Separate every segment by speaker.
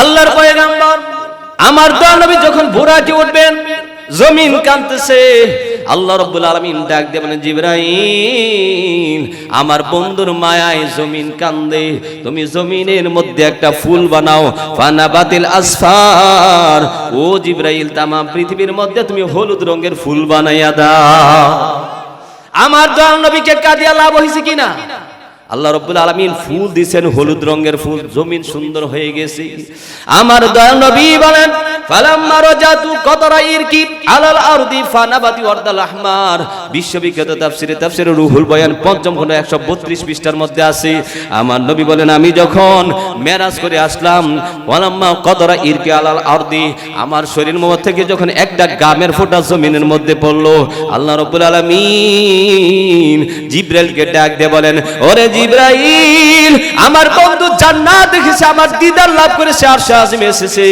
Speaker 1: আল্লাহর পয়গাম্বর, আমার দয়াল যখন বুড়াকে উঠবেন, জমিন কাঁদতেছে। আল্লাহ রব্বুল আলামিন ডাক দিয়ে বলেন, জিবরাইল, আমার বন্ধুর মায়ায় জমিন কান্দে। তুমি জমিনের মধ্যে একটা ফুল বানাও। ফানাবাতিল আসফার। ও জিবরাইল, তামাম পৃথিবীর মধ্যে তুমি হলুদ রঙের ফুল বানাইয়া দাও। আমার দয়াল নবীকে কাঁদিয়া লাভ হয়েছে কিনা? আল্লাহ রব্বুল আলামিন ফুল দিছেন হলুদ রঙের ফুল, জমিন সুন্দর হয়ে গেছে। আমার দয়াল নবী বলেন বিশ্ববিখ্যাত তাফসিরে তাফসিরে রুহুল বয়ান পঞ্চম খন্ড 132 পৃষ্ঠার মধ্যে আছে। আমার নবী বলেন, আমি যখন মেরাজ করে আসলাম, ফালাম্মা কতরা ইরকি আলাল আরদি, আমার শরীর মধ্যে থেকে যখন একটা গামের ফোঁটা জমিনের মধ্যে পড়ল, আল্লাহ রব্বুল আলামিন জিব্রাইলকে ডাক দিয়ে বলেন, ওরে জিব্রাইল, আমার বন্ধু জান্নাত দেখেছে, আমার দিদার লাভ করেছে আর শাহিমে এসেছে।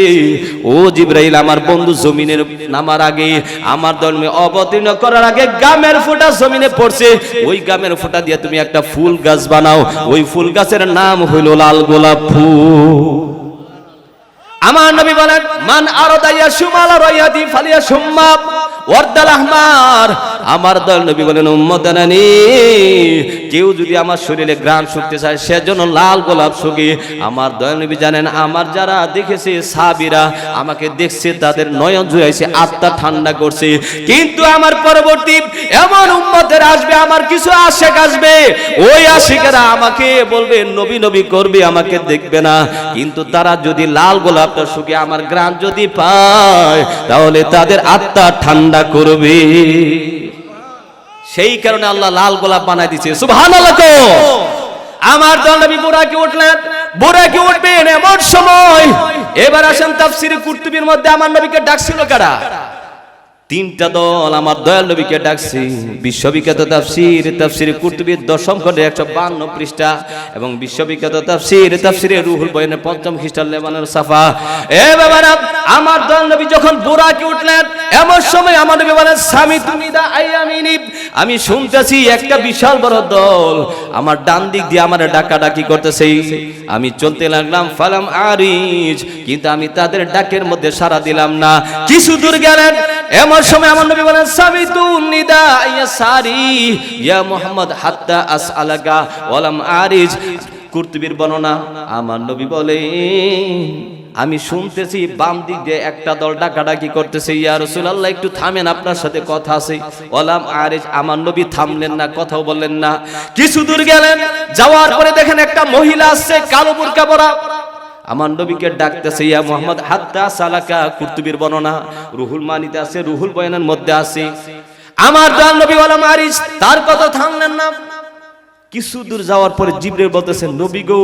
Speaker 1: ও জিব্রাইল, আমার বন্ধু জমিনের নামার আগে, আমার ধর্মে অবতীর্ণ করার আগে গামের ফোঁটা জমিনে পড়ছে। ওই গামের ফোঁটা দিয়ে তুমি একটা ফুল গাছ বানাও। ওই ফুল গাছের নাম হইল লাল গোলাপ ফুল। আমার নবী বলেন, মান আরদাইয়া সুমালা রয়াদি ফালিয়া সুম্মাব। ওয়ারদাল আহমার। আমার দল নবী বলেন উম্মতানানি কেউ যদি আমার শরীরে গ্রাণ শুকতে চায়, সেজন্য লাল গোলাপ শুকি। আমার দয়াল নবী জানেন, আমার যারা দেখেছে সাবিরা আমাকে দেখছে, তাদের নয়ন জুড়াইছে, আত্মা ঠান্ডা করছে। কিন্তু আমার পরবর্তী এমন উম্মতের আসবে, আমার কিছু আশেক আসবে। ওই আশিকেরা আমাকে বলবে, নবী নবী করবে, আমাকে দেখবে না। কিন্তু তারা যদি লাল গোলাপটা শুকে, আমার গ্রাম যদি পায়, তাহলে তাদের আত্মা ঠান্ডা করবে। সেই কারণে আল্লাহ লাল গোলাপ বানাই দিছে। কো। আমার দল নবী বুড়াকে উঠলেন। বুড়াকে উঠবেন এমন সময়। এবার আসেন তাফসির কুর্তুবির মধ্যে আমার নবীকে ডাকছিল কারা? তিনটা দল আমার দয়াল নবীকে ডাকছে। বিশ্ববিখ্যাত তাফসির তাফসির কুর্তুবির দশম খণ্ডে একশো বান্ন পৃষ্ঠা এবং বিশ্ববিখ্যাত তাফসির, তাফসিরে রুহুল বয়নের পঞ্চম খ্রিস্টান লেবানের সাফা। এ বাবারা, আমার দয়াল নবী যখন বোরাকে উঠলেন, এমন সময় আমার নবী বলেন, স্বামী, তুমি দা আইয়ামিনি আমি শুনতেছি একটা বিশাল বড় দল। আমার ডান দিক দিয়ে আমার ডাকাডাকি করতেছে। আমি চলতে লাগলাম, ফালাম আরিজ, কিন্তু আমি তাদের ডাকের মধ্যে সাড়া দিলাম না। কিছু দূর গেলেন এমন সময় আমার নবী বলেন সাবিতু নিদা ইয়া সারি, ইয়া মুহাম্মদ হাত্তা আসআলাকা ওয়ালাম আরিজ। কুরতুবির বর্ণনা, আমার নবী বলে, আমি শুনতেছি বাম দিক দিয়ে একটা দল ডাকাডাকি করতেছে। ইয়া রাসূলুল্লাহ, একটু থামেন, আপনার সাথে কথা আছে। ওয়ালাম আরিজ, আমার নবী থামলেন না, কথাও বললেন না। কিছু দূর গেলেন, যাওয়ার পরে দেখেন একটা মহিলা আসছে, কালো বুরকা পরা। আমার নবীকে ডাকতেছে, ইয়া মোহাম্মদ, হাত্তা সালাকা কুর্তুবির বর্ণনা, রুহুল মানিতে আছে, রুহুল বয়ানের মধ্যে আছে। আমার দয়াল নবী ওয়ালা মারিস, তার কথা থামলেন না। কিছু দূর যাওয়ার পরে জিবরে বলতেছে, নবী গো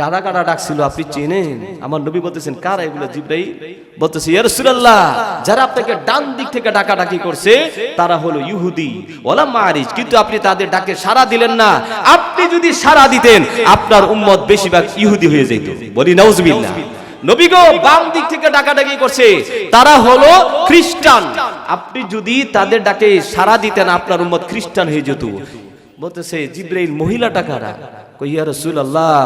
Speaker 1: কারা কারা ডাকছিল আপনি চেনেন? আমার নবী বলতেছেন, কারা এগুলো? জিব্রাই বলতেছে, ইয়া রাসূলুল্লাহ, যারা আপনাকে ডান দিক থেকে ডাকাডাকি করছে, তারা হলো ইহুদি ওলা মারিজ। কিন্তু আপনি তাদের ডাকে সাড়া দিলেন না। আপনি যদি সাড়া দিতেন, আপনার উম্মত বেশিরভাগ ইহুদি হয়ে যেত। বলি, নাউজুবিল্লাহ। নবীগো বাম দিক থেকে ডাকাডাকি করছে, তারা হলো খ্রিস্টান। আপনি যদি তাদের ডাকে সাড়া দিতেন, আপনার উম্মত খ্রিস্টান হয়ে যেত। বলতেছে, জিব্রাইল, মহিলাটা কারা? কইয়া রাসূলুল্লাহ,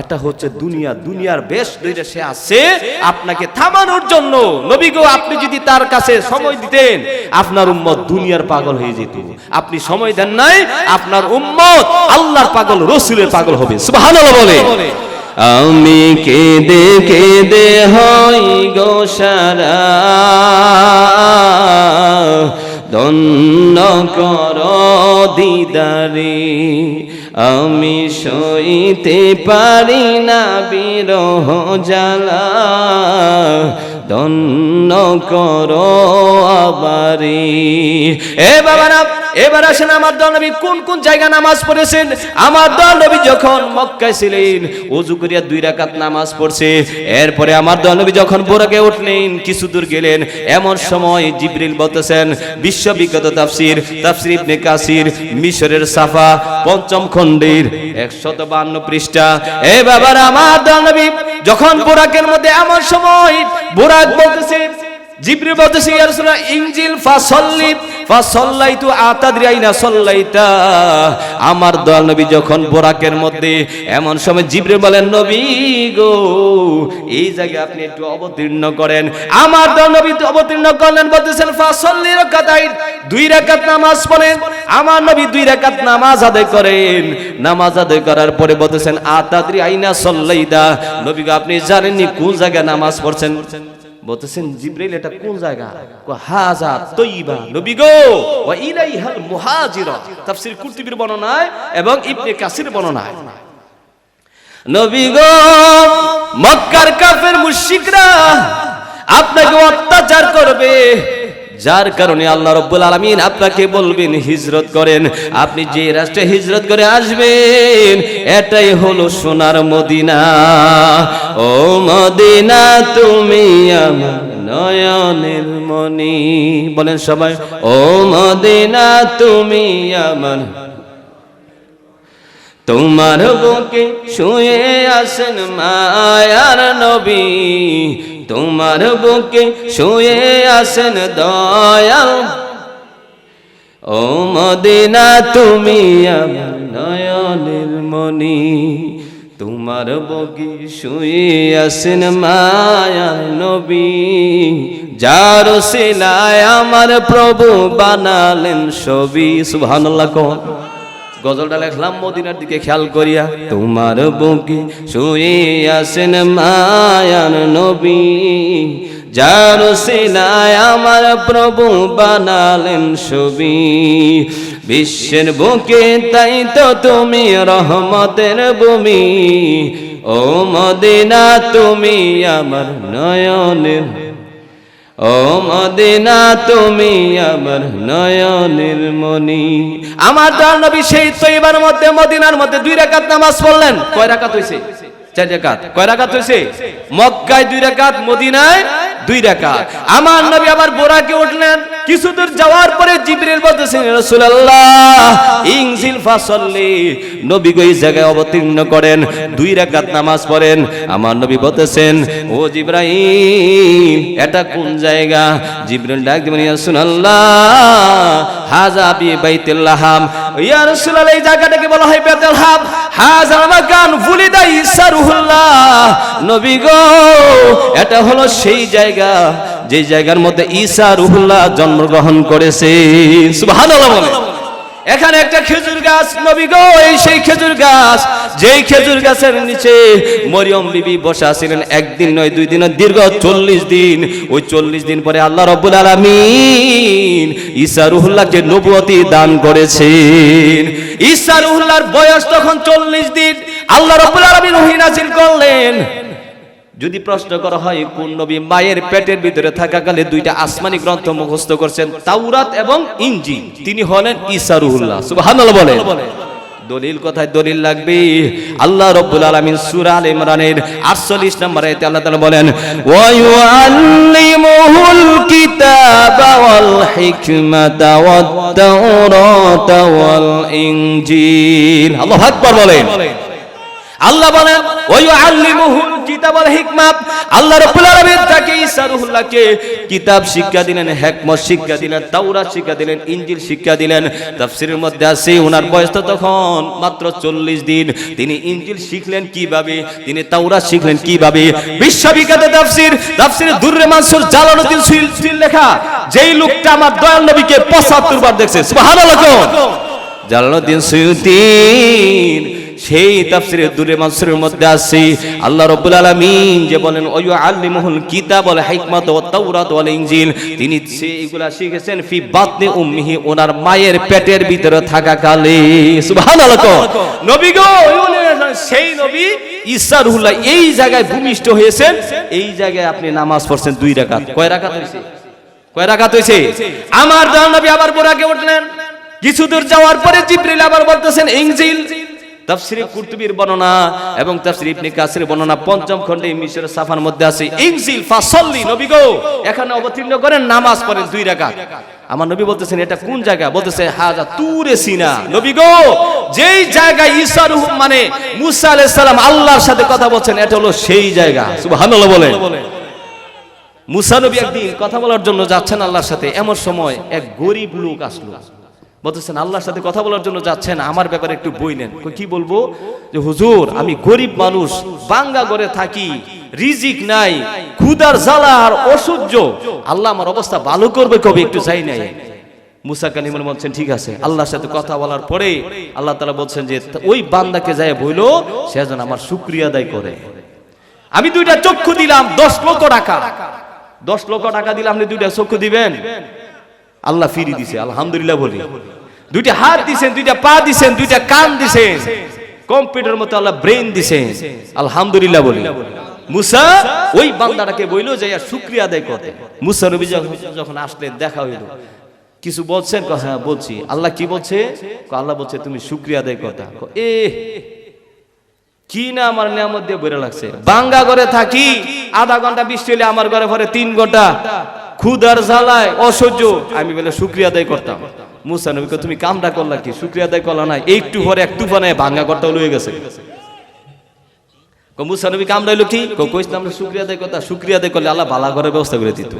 Speaker 1: এটা হচ্ছে দুনিয়া, দুনিয়ার বেশ দইরা সে আছে, আপনাকে থামানোর জন্য। নবী গো, আপনি যদি তার কাছে সময় দিতেন, আপনার উম্মত দুনিয়ার পাগল হয়ে যেত। আপনি সময় দেন নাই, আপনার উম্মত আল্লাহর পাগল, রসুলের পাগল হবে। সুবহানাল্লাহ বলে। আমি কেঁদে কেঁদে হই গো সারা। দন্ন কর দিদারে। আমি সইতে পারি না বিরহ জ্বালা। দন্ন করো আবারি এ বাবারা এবার আসেন আমার দল নবী, কোন কোন জায়গা নামাজ পড়েছেন? আমার দল নবী যখন মক্কায় ছিলেন ওযু করিয়া দুই রাকাত নামাজ পড়ছে। এরপরে আমার দল নবী যখন বোরাকে উঠলেন, কিছু দূর গেলেন, এমন সময় জিবরিল বলতেছেন, বিশ্ববিখ্যাত তাফসির তাফসির ইবনে কাসির, মিশরের সাফা, পঞ্চম খণ্ডের 152 পৃষ্ঠা। এ বাবার আমার দল নবী, যখন বোরাকের মধ্যে এমন সময় বোরাক বলতেছে, জিব্রিল বলতেছে, ইয়া রাসূলুল্লাহ, ইনজিল ফাসাল্লি ফাসাল্লাইতু আতাদরি আইনা সাল্লাইতা। আমার দয়াল নবী যখন বোরাকের মধ্যে এমন সময় জিবরিল বলেন, নবী গো, এই জায়গায় আপনি একটু অবতীর্ণ করেন। আমার দয়াল নবী অবতীর্ণ করলেন, বলতেছেন, ফাসাল্লি রাকাতাইন দুই রাকাত নামাজ পড়েন। আমার নবী দুই রাকাত নামাজ আদায় করেন। নামাজ আদায় করার পরে বলতেছেন, আতাদরি আইনা সাল্লাইতা। নবী গো, আপনি জানেননি কোন জায়গায় নামাজ পড়ছেন? বলতেছেন, জিব্রাইল, এটা কোন জায়গা? হাজা তৈবা, নবী গো, ওয়া ইলাইহাল মুহাজিরা। তাফসীর কুরতুবীর বর্ণনায় এবং ইবনে কাসির বর্ণনায়। নবী গো, মক্কার কাফের মুশরিকরা আপনাকে অত্যাচার করবে। যার কারণে আল্লাহ রব্বুল আলামিন আপনাকে বলবেন, হিজরত করেন। আপনি যে রাষ্ট্রে হিজরত করে আসবেন, এটাই হলো সোনার মদিনা। ও মদিনা, তুমি নয়নের মনি বলেন সবাই, ও মদিনা, তুমি আমার তোমার বুকে শুয়ে আসেন মায়ার নবী। তোমার বুকে শুয়ে আসেন দয়াল। ও মদিনা, তুমি আমার নয়নের মনি তোমার বগি শুয়ে আসেন মায়ার নবী। যার সিলায় আমার প্রভু বানালেন ছবি, সুবহানাল্লাহ কোন গজলটা লেখলাম মদিনার দিকে খেয়াল করিয়া, তোমার বুকে শুয়ে আসেন মায়ান নবী, যার সিলায় আমার প্রভু বানালেন ছবি। বিশ্বের বুকে তাই তো তুমি রহমতের ভূমি, ও মদিনা তুমি আমার নয়নের ও মদিনা, তুমি আমার নয়নের মনি আমার দয়াল নবী সেই তৈবার মধ্যে, মদিনার মধ্যে দুই রাকাত নামাজ পড়লেন। কয় রাকাত হইছে? চার রাকাত কয় রাকাত হইছে? মক্কায় দুই রাকাত মদিনায় দুই রাকাত আমার নবী আবার বোরাকে উঠলেন। কিছু দূর যাওয়ার পরে জিবরিল বলতেছেন রাসূলুল্লাহ, ইনজিল ফাসাল্লি। নবী গো এই জায়গায় অবতীর্ণ করেন, দুই রাকাত নামাজ পড়েন। আমার নবী বলতেছেন, ও জিব্রাইল, এটা কোন জায়গা? জিবরিল ডাক দিবেন ইয়া রাসূলুল্লাহ, হাজা বি বাইতুল্লাহাম ইয়া রাসূলুল্লাহ, এই জায়গাটাকে বলা হয় বেতুলহাম হাজা মাকান ফুলিদা ঈসা রুহুল্লাহ নবী গো, এটা হলো সেই জায়গা। যে জায়গার মধ্যে ঈসা রুহুল্লাহ জন্মগ্রহণ করেছে। এখানে একটা খেজুর গাছ, নবী গো, এই সেই খেজুর গাছ। যেই খেজুর গাছের নিচে মরিয়ম বিবি বসা ছিলেন একদিন নয়, দুই দিন দীর্ঘ চল্লিশ দিন। ওই চল্লিশ দিন পরে আল্লাহ রব্বুল আলামিন ঈসা রুহুল্লাহকে নবুয়তি দান করেছেন। ঈসা রুহুল্লাহর বয়স তখন চল্লিশ দিন। আল্লাহ রব্বুল আলামিন ওহী নাযিল করলেন। যদি প্রশ্ন করা হয়, কোন নবী মায়ের পেটের ভিতরে থাকাকালে দুইটা আসমানি গ্রন্থ মুখস্থ করছেন, তাওরাত এবং ইনজিল? তিনি হলেন ঈসা রুহুল্লাহ। সুবহানাল্লাহ বলে দলিল কথায় দলিল লাগবে? আল্লাহ রব্বুল আলামিন সূরা আল ইমরানের 48 নম্বর আয়াতে আল্লাহ তাআলা বলেন ওয়া ইউআল্লিমুহুল কিতাবা ওয়াল হিকমাতা ওয়াত তাওরাতা ওয়াল ইনজিল। আল্লাহু আকবার বলেন। আল্লাহ বলেন ওই আল্লিমুহুল কিতাব ওয়াল হিকমাত। আল্লাহ রাব্বুল আলামিন তাকে ঈসা কিতাব শিক্ষা দিলেন, হিকমত শিক্ষা দিলেন, তাওরাত শিক্ষা দিলেন, ইনজিল শিক্ষা দিলেন। তাফসীরের মধ্যে আছে ওনার বয়স তো তখন মাত্র 40 দিন। তিনি ইনজিল শিখলেন কীভাবে, তিনি তাওরাত শিখলেন কীভাবে। বিশ্ববিখ্যাত তাফসীর, তাফসীরে দুররে মানসুর জালালউদ্দিন সুয়ুতির লেখা, যেই লোকটা আমার দয়াল নবীকে 75 বার দেখছে। সুবহানাল্লাহ জালালউদ্দিন সুয়ুতির সেই তাফসিরে দূরে মানসুরের মধ্যে আছে। আল্লাহ রাব্বুল আলামিন যে বলেন ওয়া ইউআল্লিমুহুল কিতাব ওয়াল হিকমাত ওয়াত তাওরাত ওয়াল ইনজিল। তিনি সেইগুলা শিখেছেন ফি বাতনি উম্মিহি, ওনার মায়ের পেটের ভিতরে থাকা কালে সুবহানাল্লাহ নবী গো, সেই নবী ঈসা রুহুল্লাহ এই জায়গায় ভূমিষ্ঠ হয়েছেন। এই জায়গায় আপনি নামাজ পড়ছেন দুই রাকাত। কয় রাকাত হইছে? কয় রাকাত হইছে? আমার দয়াল নবী আবার বোরাকে উঠলেন। কিছু দূর যাওয়ার পরে জিবরিল আবার বলতেছেন, ইনজিল। তাফসিরে কুরতুবির বর্ণনা এবং তাফসির ইবনে কাসির বর্ণনা পঞ্চম খণ্ডে মিশর সাফার মধ্যে আছে, ইনজিল ফাসাল্লি নবী গো! এখানে অবতীর্ণ করেন, নামাজ পড়েন দুই রাকাত। আমার নবী বলতেছেন, এটা কোন জায়গা? বলতেছে, হাজা তুরে সিনা। নবী গো, যেই জায়গায় ঈসা রূহ মানে মুসা আলাইহিস সালাম আল্লাহর সাথে কথা বলছেন, এটা হলো সেই জায়গা। সুবহানাল্লাহ বলেন। মুসা নবী একদিন কথা বলার জন্য যাচ্ছেন আল্লাহর সাথে, এমন সময় এক গরিব লোক আসলো। বলতেছেন আল্লাহর সাথে কথা বলার জন্য যাচ্ছেন, আমার ব্যাপারে একটু বই নেন। কি বলব? যে, হুজুর, আমি গরিব মানুষ বাঙ্গা ঘরে থাকি, রিজিক নাই ক্ষুদার জ্বালা আর অসহ্য। আল্লাহ আমার অবস্থা ভালো করবে কবে একটু যাই নাই? মুসা কালিমুল বলছেন, ঠিক আছে, আল্লাহর সাথে কথা বলার পরে আল্লাহ তালা বলছেন যে, ওই বান্দাকে যায় বইলো সে যেন আমার শুক্রিয়া আদায় করে। আমি দুইটা চক্ষু দিলাম, দশ লক্ষ টাকা। দশ লক্ষ টাকা দিলে আপনি দুইটা চক্ষু দিবেন? আল্লাহ ফিরি দিছে আলহামদুলিল্লাহ বলি। দুইটা হাত দিছেন দুইটা পা দিছেন দুইটা কান দিছেন। কম্পিউটার মতো আল্লাহ ব্রেন দিছেন। আলহামদুলিল্লাহ বলি। মুসা ওই বান্দাটাকে বইলো যে আর শুক্রিয়া আদায় করতে মুসা নবী যখন আসলেন দেখা হইল। কিছু বলছেন? হ্যাঁ বলছি। আল্লাহ কি বলছে? আল্লাহ বলছে তুমি শুক্রিয়া আদায় করতে। এ কি না আমার নিয়ামত দিয়ে বেড়ে লাগছে? বাঙ্গা ঘরে থাকি আধা ঘণ্টা বৃষ্টি হলে আমার ঘরে ঘরে তিন ঘণ্টা। ক্ষুদার জ্বালায়, অসহ্য। আমি বলে, শুক্রিয়া আদায় করতাম। মুসা নবীকে, তুমি কামটা করলা কি? শুক্রিয়া আদায় করলা না একটু পরে এক তুফানে ভাঙ্গা ঘরটা লয়ে গেছে। কো, মুসা নবী কামড়াইলো কি? কো না, আমরা শুক্রিয়া আদায় করতাম। শুক্রিয়া আদায় করলে আল্লাহ ভালো ঘরের ব্যবস্থা করে দিত।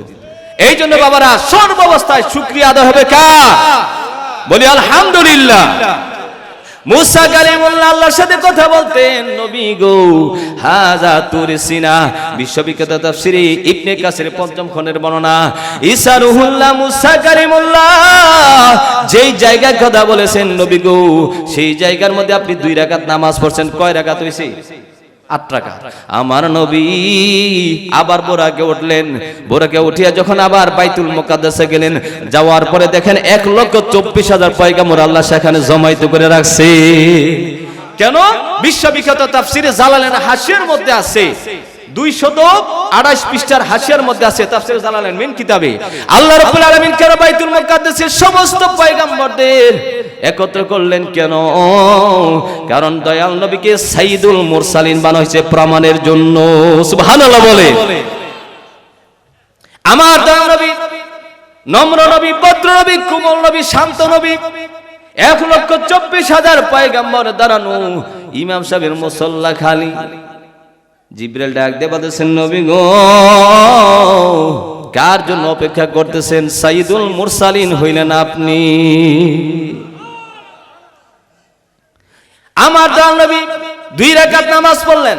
Speaker 1: এই জন্য বাবারা, সর্বাবস্থায় শুক্রিয়া আদায় হবে কার? বলি, আলহামদুলিল্লাহ। মুসা কালিমুল্লাহ আল্লাহর সাথে কথা বলতেন, নবী গো, হাজা তুর সিনা, বিশ্ববিখ্যাত তাফসিরি ইবনে কাসির পঞ্চম খনের বর্ণনা, ঈসা রুহুল্লাহ মুসা কালিমুল্লাহ, যেই জায়গার কথা বলেছেন, নবী গো, সেই জায়গার মধ্যে আপনি দুই রাকাত নামাজ পড়ছেন, কয় রাকাত হইছে? আমার নবী আবার বোরাকে উঠলেন। বোরাকে উঠিয়া যখন আবার বাইতুল মোকাদ্দাসে গেলেন, যাওয়ার পরে দেখেন এক লক্ষ চব্বিশ হাজার পয়গামর আল্লাহ সেখানে জমাইতে করে রাখছে। কেন? বিশ্ববিখ্যাত তাফসিরে জালালেন হাসির মধ্যে আছে। দুইশত আড়াইশ পৃষ্ঠার হাসিয়ার মধ্যে আছে, তাফসির জালালেন মেন কিতাবে। আল্লাহ রাব্বুল আলামিন কেন বাইতুল মুকাদ্দাসের সমস্ত পয়গাম্বরদের একত্র করলেন কেন? কারণ দয়াল নবীকে সাইদুল মুরসালিন বানা হয়েছে প্রমাণের জন্য। সুবহানাল্লাহ বলে। আমার দয়াল নবী, নম্র নবী, ভদ্র নবী, কুমল নবী, শান্ত নবী, এক লক্ষ চব্বিশ হাজার পয়গাম্বর দাঁড়ানো ইমাম সাহেবের মুসল্লা খালি। জিব্রাইল ডাক দিয়ে বলতেছেন, নবী গো, কার জন্য অপেক্ষা করতেছেন? সাইদুল মুরসালিন হইলেন আপনি। আমার দয়াল নবী দুই রাকাত নামাজ পড়লেন।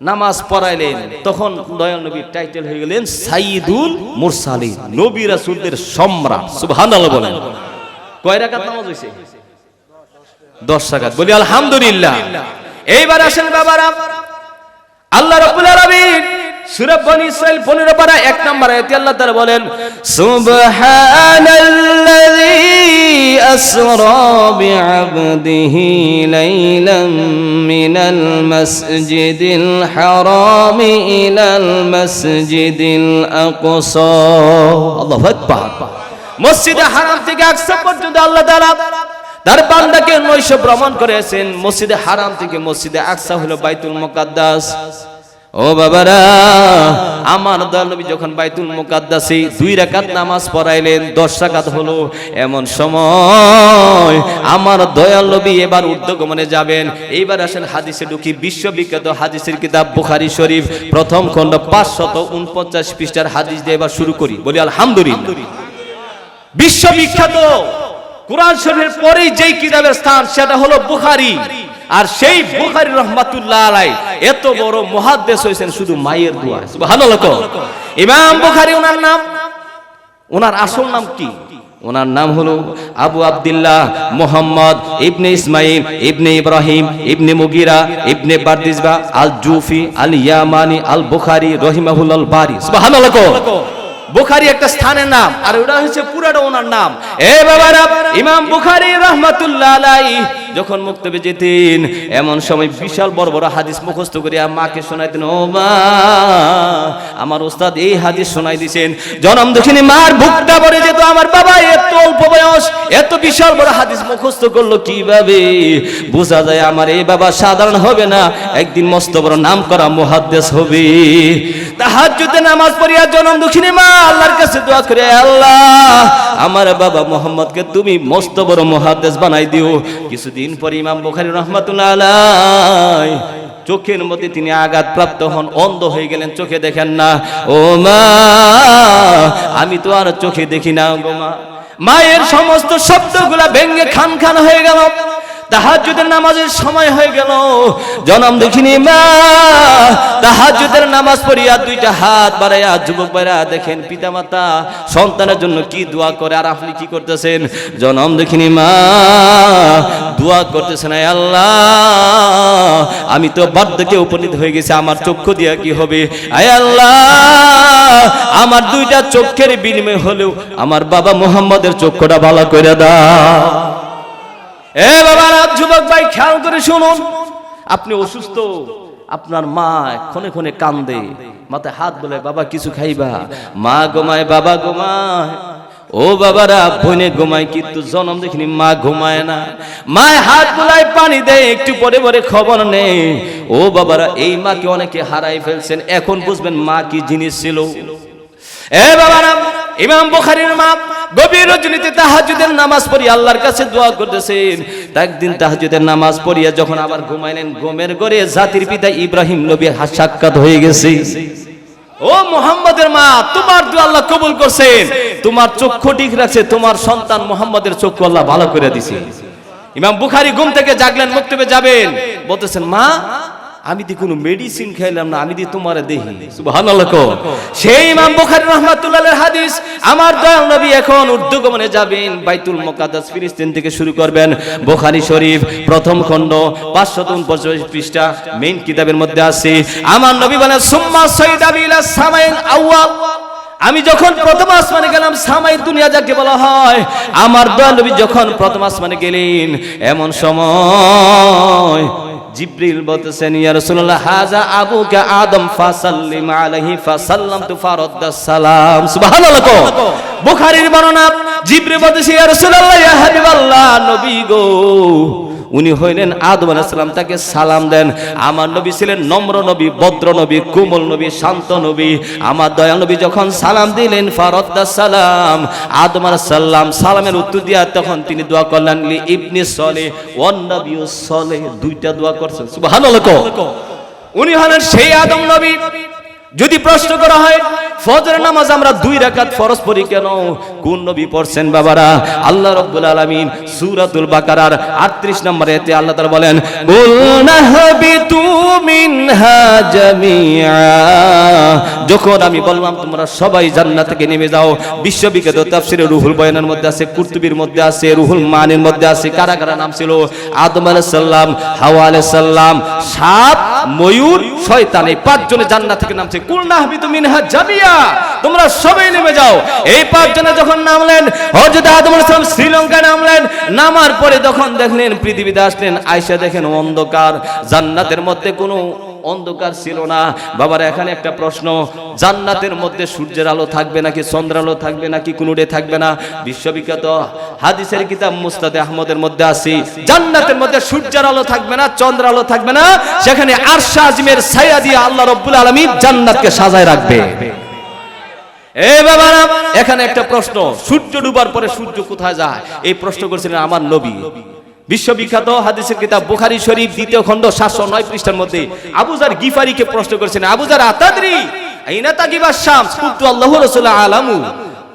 Speaker 1: নামাজ পড়াইলেন। তখন দয়াল নবীর টাইটেল হয়ে গেলেন সাইদুল মুরসালিন। নবী রাসূলদের সম্রাট, সুবহানাল্লাহ বলেন। কয় রাকাত নামাজ হইছে? দশ রাকাত। বলি, আলহামদুলিল্লাহ। এইবার আসেন বাবারা আল্লাহ রাব্বুল আলামিন সূরা বনি ইসরাইল 15 পারা 1 নম্বর আয়াতে আল্লাহ তাআলা বলেন, সুবহানাল্লাযী আসরা বি'আবদিহি লাইলাম মিনাল মাসজিদিল হারাম ইলাল মাসজিদিল আকসা আল্লাহু আকবার। মসজিদে হারাম থেকে আকসা পর্যন্ত আল্লাহ তাআলা তার বান্দাকে নৈশ ভ্রমণ করেছেন মসজিদে হারাম থেকে মসজিদে আকসা হলো বাইতুল মুকাদ্দাস। ও বাবারা, আমার দয়াল নবী যখন বাইতুল মুকাদ্দাসে দুই রাকাত নামাজ পড়াইলেন, দশ রাকাত হলো এমন সময় আমার দয়াল নবী এবার ঊর্ধ্বগমনে যাবেন। এইবার আসেন হাদিসে ঢুকি বিশ্ববিখ্যাত হাদিসের কিতাব বুখারী শরীফ, প্রথম খণ্ড পাঁচশত উনপঞ্চাশ পৃষ্ঠার হাদিস দিয়ে এবার শুরু করি। বলি, আলহামদুলিল্লাহ। বিশ্ববিখ্যাত কোরআন শরীফের পরেই যেই কিতাবের স্থান, সেটা হলো বুখারি। আর সেই বুখারী রহমাতুল্লাহ আলাই এত বড় মুহাদ্দিস হয়েছেন শুধু মায়ের দোয়া। সুবহানাল্লাহ তো। ইমাম বুখারী ওনার নাম? ওনার আসল নাম কি? ওনার নাম হলো আবু আব্দুল্লাহ মোহাম্মদ ইবনে ইসমাইল ইবনে ইব্রাহিম ইবনে মুগিরা ইবনে বারদিসবা আল জুফি আল ইয়ামানি আল বুখারী রহিমাহুল্লাহ বারি সুবহানাল্লাহ বুখারী একটা স্থানের নাম, আর ওটা হচ্ছে পুরাটা ওনার নাম। এ বাবার, ইমাম বুখারি রহমতুল্লাহ যখন মুক্তবে যেতেন এমন সময় বিশাল বড় বড় হাদিস মুখস্থ করে মাকে শোনাইতেন ও মা, আমার ওস্তাদ এই হাদিস শোনাই দিছেন। জনম দক্ষিণী মার বুকটা ভরে যেত, আমার বাবা এত অল্প বয়স, এত বিশাল বড় হাদিস মুখস্থ করল কীভাবে? বোঝা যায় আমার এই বাবা সাধারণ হবে না, একদিন মস্ত বড় নাম করা মুহাদ্দিস হবে। তাহাজ্জুদে নামাজ পড়িয়া জনম দক্ষিণী মা, আল্লাহর কাছে দোয়া করে আল্লাহ, আমার বাবা মোহাম্মদকে তুমি মস্ত বড় মুহাদ্দিস বানাই দিও। কিছুদিন পর ইমাম বুখারী রহমাতুল্লাহ আলাই চোখের মধ্যে তিনি আঘাত প্রাপ্ত হন, অন্ধ হয়ে গেলেন, চোখে দেখেন না। ও মা, আমি তো আর চোখে দেখি না গো মা। মায়ের সমস্ত শব্দগুলা ভেঙ্গে খান খান হয়ে গেল। তাহাজ্জুদের নামাজের সময় হয়ে গেল। জনম দেখিনি মা, তাহাজ্জুদের নামাজ পড়িয়া দুইটা হাত বাড়াইয়া যুবক ভাইরা দেখেন পিতামাতা, সন্তানের জন্য কি দোয়া করে আর আপনি কি করতেছেন? জনম দেখিনি মা, দোয়া করতেছেন আল্লাহ, আমি তো বার্ধক্যে উপনীত হয়ে গেছি, আমার চক্ষু দিয়া কি হবে? আয় আল্লাহ, আমার দুইটা চক্ষের বিনিময় হলেও আমার বাবা মোহাম্মদের চক্ষুটা ভালো করে দাও। এ বাবা যুবক ভাই, খেয়াল করে শুনুন। আপনি অসুস্থ, আপনার মা ক্ষণে ক্ষণে কান্দে। মাথায় হাত বলে, বাবা, কিছু খাইবা? মা গোমায় বাবা গোমায় ও বাবারা বনে ঘুমায়, কিন্তু জনম দেখিনি, মা ঘুমায় না। মায় হাত গুলায় পানি দেয় একটু পরে পরে খবর নেই ও বাবারা, এই মাকে অনেকে হারাই ফেলছেন, এখন বুঝবেন মা কি জিনিস ছিল। ইমাম বুখারীর মা গভীর রজনীতে তাহাজ্জুদের নামাজ পড়ি আল্লাহর কাছে দোয়া করতেছেন। একদিন তাহাজ্জুদের নামাজ পড়িয়া যখন আবার ঘুমাইলেন ঘরে জাতির পিতা ইব্রাহিম সাক্ষাৎ হয়ে গেছে। ও মোহাম্মদের মা, তোমার আল্লাহ কবুল করছেন। তোমার চক্ষু ঠিক রাখছে, তোমার সন্তান মোহাম্মদের চক্ষু আল্লাহ ভালো করে দিছে। ইমাম বুখারী ঘুম থেকে জাগলেন, মুক্তবে যাবেন। বলতেছেন, মা আমি দি কোনো মেডিসিন খাইলাম না আমি দি তোমারে দেহি। সুবহানাল্লাহ কো সেই ইমাম বুখারী রাহমাতুল্লাহর হাদিস আমার দয়াল নবী এখন উর্দুগমনে যাবেন বাইতুল মুকাদ্দাস ফিলিস্তিন থেকে শুরু করবেন। বুখারী শরীফ প্রথম খণ্ড 549 পৃষ্ঠা মেইন কিতাবের মধ্যে আছে। আমার নবী বলেন সুম্মা সাইদা বিলা সামাইল আউয়াল। আমি যখন প্রথম আসমানে গেলাম সামাই দুনিয়া যাকে বলা হয় আমার দয়াল নবী যখন প্রথম আসমানে গেলেন এমন সময় জিব্রিল বলতেছেন, ইয়া রাসূলুল্লাহ, হাজা আবুকা আদম ফাসাল্লিম আলাইহি ফাসাল্লামতু ফারদ্দা সালাম। সুবহানাল্লাহ কো। বুখারীর বর্ণনা, জিব্রিল বলতেছে, ইয়া রাসূলুল্লাহ, ইয়া হাবিবাল্লাহ, নবী গো। উনি হইলেন আদম আলাইসালাম তাকে সালাম দেন। আমার নবী ছিলেন নম্র নবী, ভদ্র নবী, কোমল নবী, শান্ত নবী। আমার দয়াল নবী যখন সালাম দিলেন ফারদ্দা সালাম, আদম আলাইসাল্লাম সালামের উত্তর দিয়া তখন তিনি দোয়া করলেন ইবনে সলে, ওয়ান নবী সলে, দুইটা দোয়া করছেন। সুবহানাল্লাহ। উনি হলেন সেই আদম নবী। যদি প্রশ্ন করা হয় ফজর নামাজ আমরা দুই রাকাত ফরজ পড়ি কেন? কোন নবী পড়ছেন বাবারা? আল্লাহ রাব্বুল আলামিন সূরাতুল বাকারার 38 নম্বরে এতে আল্লাহ তাআলা বলেন কুল নাহবিতু মিনহা জামিআ। যখন আমি বললাম, তোমরা সবাই জান্নাত থেকে নেমে যাও। বিশ্ববিখ্যাত তাফসিরে রুহুল বয়ানের মধ্যে আছে, কুরতুবির মধ্যে আছে, রুহুল মানের মধ্যে আছে, কারা কারা নাম ছিল? আদম আলাইহিস সালাম, হাওয়া আলাইহিস সালাম সাপ ময়ূর, শয়তান, এই পাঁচজনে জান্নাত থেকে নামছে। তোমরা সবাই নেমে যাও। এই পাঁচজনে যখন নামলেন, হযরত আদম আলাইহিস শ্রীলঙ্কায় নামলেন, নামার পরে যখন দেখলেন পৃথিবীতে আসলেন আয়সা দেখেন অন্ধকার, জান্নাতের মধ্যে কোনো অন্ধকার ছিল না। বাবার এখানে একটা প্রশ্ন, জান্নাতের মধ্যে সূর্যের আলো থাকবে নাকি চন্দ্র আলো থাকবে নাকি কোনোডে থাকবে না? বিশ্ববিখ্যাত হাদিসের কিতাব মুস্তাদে আহমদের মধ্যে আছে, জান্নাতের মধ্যে সূর্যের আলো থাকবে না চন্দ্র আলো থাকবে না। সেখানে আরশা আজিমের ছায়া দিয়ে আল্লাহ রব্বুল আলামিন জান্নাতকে সাজায় রাখবে। এ এখানে একটা প্রশ্ন, সূর্য ডুবার পরে সূর্য কোথায় যায়? এই প্রশ্ন করেছিলেন আমার নবী। বিশ্ববিখ্যাত হাদিসের কিতাব বুখারী শরীফ, দ্বিতীয় খণ্ড, সাতশো নয় পৃষ্ঠার মধ্যে আবুজার গিফারিকে প্রশ্ন করেছেন, আবুজার আতাদরি, আইনা তাকিবা শামস কুতু আল্লাহ রাসূলুল্লাহ আলামু।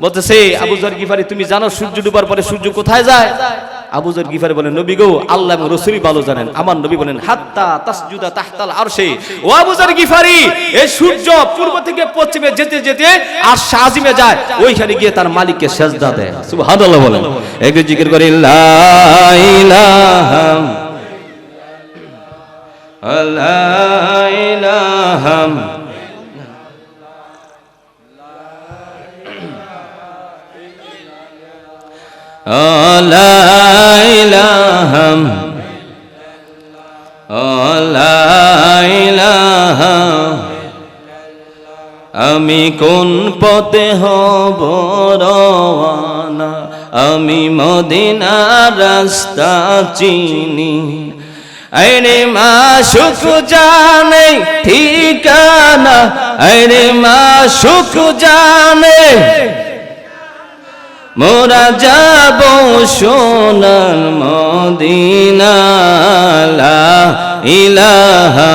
Speaker 1: বলতেছে, আবুজার গিফারি, তুমি জানো সূর্য ডুবার পরে সূর্য কোথায় যায়? আবুজার গিফারি বলেন, নবী গো, আল্লাহ এবং রসুলই ভালো জানেন। আমার নবী বলেন, হাত্তা তাসজুদা তাহতাল আরশে। ও আবুজার গিফারি, এই সূর্য পূর্ব থেকে পশ্চিমে যেতে যেতে আর সাজিমে যায়। ওইখানে গিয়ে তার মালিককে সেজদা দেয়। সুবহানাল্লাহ বলেন। একটু জিকির করে, লা ইলাহা লা ইলাহা লা ইলাহা লা ইলাহা আমি কোন পথে হব রওয়ানা? আমি মদিনা রাস্তা চিনি। আরে মা সুখ জানে ঠিকানা আরে মা সুখ জানে মোরা যাব সোনার মদিনা ইলাহা